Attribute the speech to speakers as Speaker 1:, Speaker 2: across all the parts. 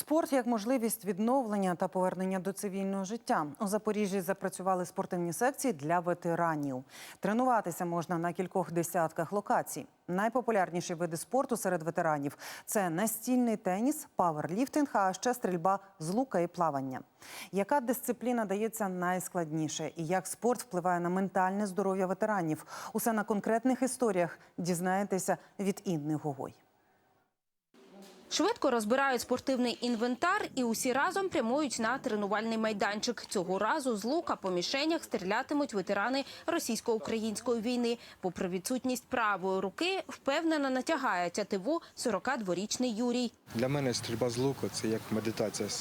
Speaker 1: Спорт як можливість відновлення та повернення до цивільного життя. У Запоріжжі запрацювали спортивні секції для ветеранів. Тренуватися можна на кількох десятках локацій. Найпопулярніші види спорту серед ветеранів це настільний теніс, паверліфтинг, а ще стрільба з лука і плавання. Яка дисципліна дається найскладніше і як спорт впливає на ментальне здоров'я ветеранів? Усе на конкретних історіях дізнаєтеся від Інни Гогой.
Speaker 2: Швидко розбирають спортивний інвентар і усі разом прямують на тренувальний майданчик. Цього разу з лука по мішенях стрілятимуть ветерани російсько-української війни. Попри відсутність правої руки, впевнено натягає тятиву 42-річний Юрій.
Speaker 3: Для мене стрільба з луку це як медитація. Е,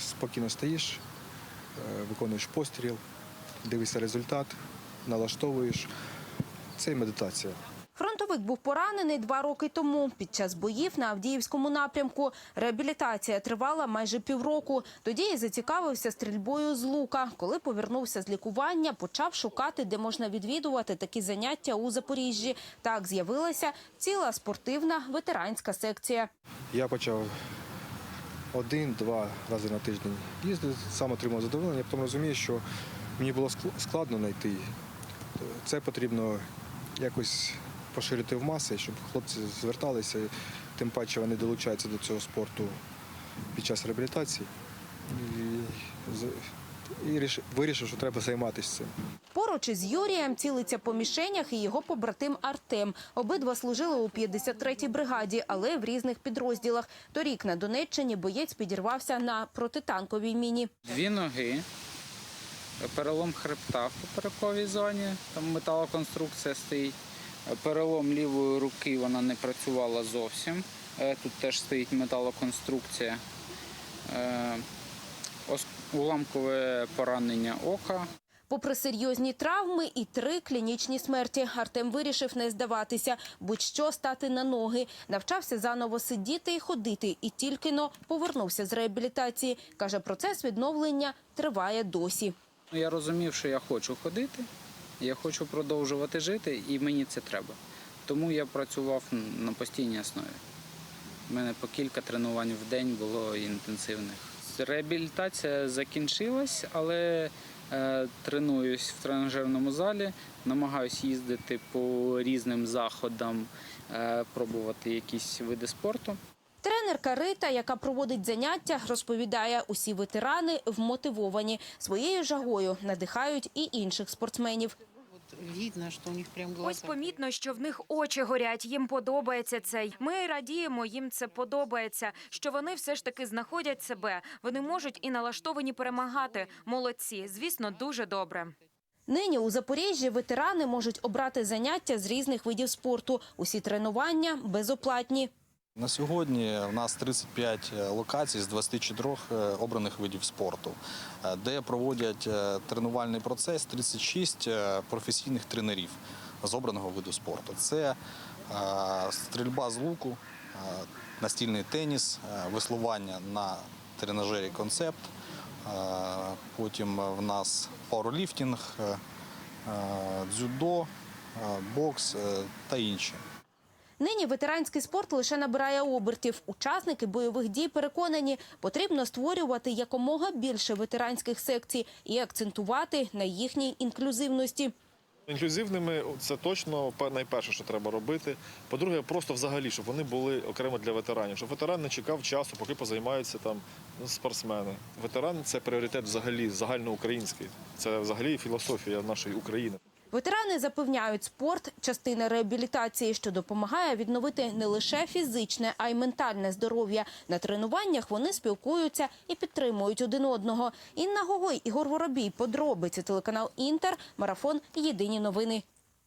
Speaker 3: Спокійно стоїш, е, виконуєш постріл, дивишся результат, налаштовуєш. Це і медитація.
Speaker 2: Фронтовик був поранений два роки тому під час боїв на Авдіївському напрямку. Реабілітація тривала майже півроку. Тоді і зацікавився стрільбою з лука. Коли повернувся з лікування, почав шукати, де можна відвідувати такі заняття у Запоріжжі. Так з'явилася ціла спортивна ветеранська секція.
Speaker 3: Я почав один-два рази на тиждень їздити, сам отримав задоволення, потім розумію, що мені було ск- складно знайти. Це потрібно якось поширити в маси, щоб хлопці зверталися, тим паче вони долучаються до цього спорту під час реабілітації. І, і вирішив, що треба займатися цим.
Speaker 2: Поруч із Юрієм цілиться по мішенях і його побратим Артем. Обидва служили у 53-й бригаді, але в різних підрозділах. Торік на Донеччині боєць підірвався на протитанковій міні.
Speaker 4: Дві ноги, перелом хребта в поперековій зоні, там металоконструкція стоїть. Перелом лівої руки вона не працювала зовсім. Е, Тут теж стоїть металоконструкція. Е, Уламкове поранення ока.
Speaker 2: Попри серйозні травми і три клінічні смерті, Артем вирішив не здаватися, будь-що стати на ноги. Навчався заново сидіти і ходити, і тільки но повернувся з реабілітації. Каже, процес відновлення триває досі.
Speaker 4: Ну, Я розумів, що я хочу ходити, я хочу продовжувати жити, і мені це треба. Тому я працював на постійній основі. У мене по кілька тренувань в день було інтенсивних. Реабілітація закінчилась, але е, тренуюсь в тренажерному залі, намагаюсь їздити по різним заходам, е, пробувати якісь види спорту.
Speaker 2: Тренерка Рита, яка проводить заняття, розповідає, усі ветерани вмотивовані своєю жагою, надихають і інших спортсменів.
Speaker 5: Видно, что у них прям глаза.
Speaker 6: Ось помітно, що в них очі горять, їм подобається це. Ми радіємо, їм це подобається. Що вони все ж таки знаходять себе. Вони можуть і налаштовані перемагати. Молодці, звісно, дуже добре.
Speaker 2: Нині у Запоріжжі ветерани можуть обрати заняття з різних видів спорту. Усі тренування безоплатні.
Speaker 7: На сьогодні в нас 35 локацій з 24 обраних видів спорту, е, де проводять е, тренувальний процес 36 е, професійних тренерів з обраного виду спорту. Це е, стрільба з луку, е, настільний теніс, е, веслування на тренажері концепт. е, Потім в нас пауерліфтинг, е, е, дзюдо, е, бокс е, та інші.
Speaker 2: Нині ветеранський спорт лише набирає обертів. Учасники бойових дій переконані, потрібно створювати якомога більше ветеранських секцій і акцентувати на їхній інклюзивності.
Speaker 8: Інклюзивними це точно пе- найперше, що треба робити. По-друге, просто взагалі, щоб вони були окремо для ветеранів, щоб ветеран не чекав часу, поки позаймаються там ну, спортсмени. Ветеран це пріоритет взагалі загальноукраїнський. Це взагалі філософія нашої України.
Speaker 2: Ветерани запевняють, спорт частина реабілітації, що допомагає відновити не лише фізичне, а й ментальне здоров'я. На тренуваннях вони спілкуються і підтримують один одного. Інна Гогой, Ігор Воробій, подробиці телеканал Інтер, марафон Єдині новини.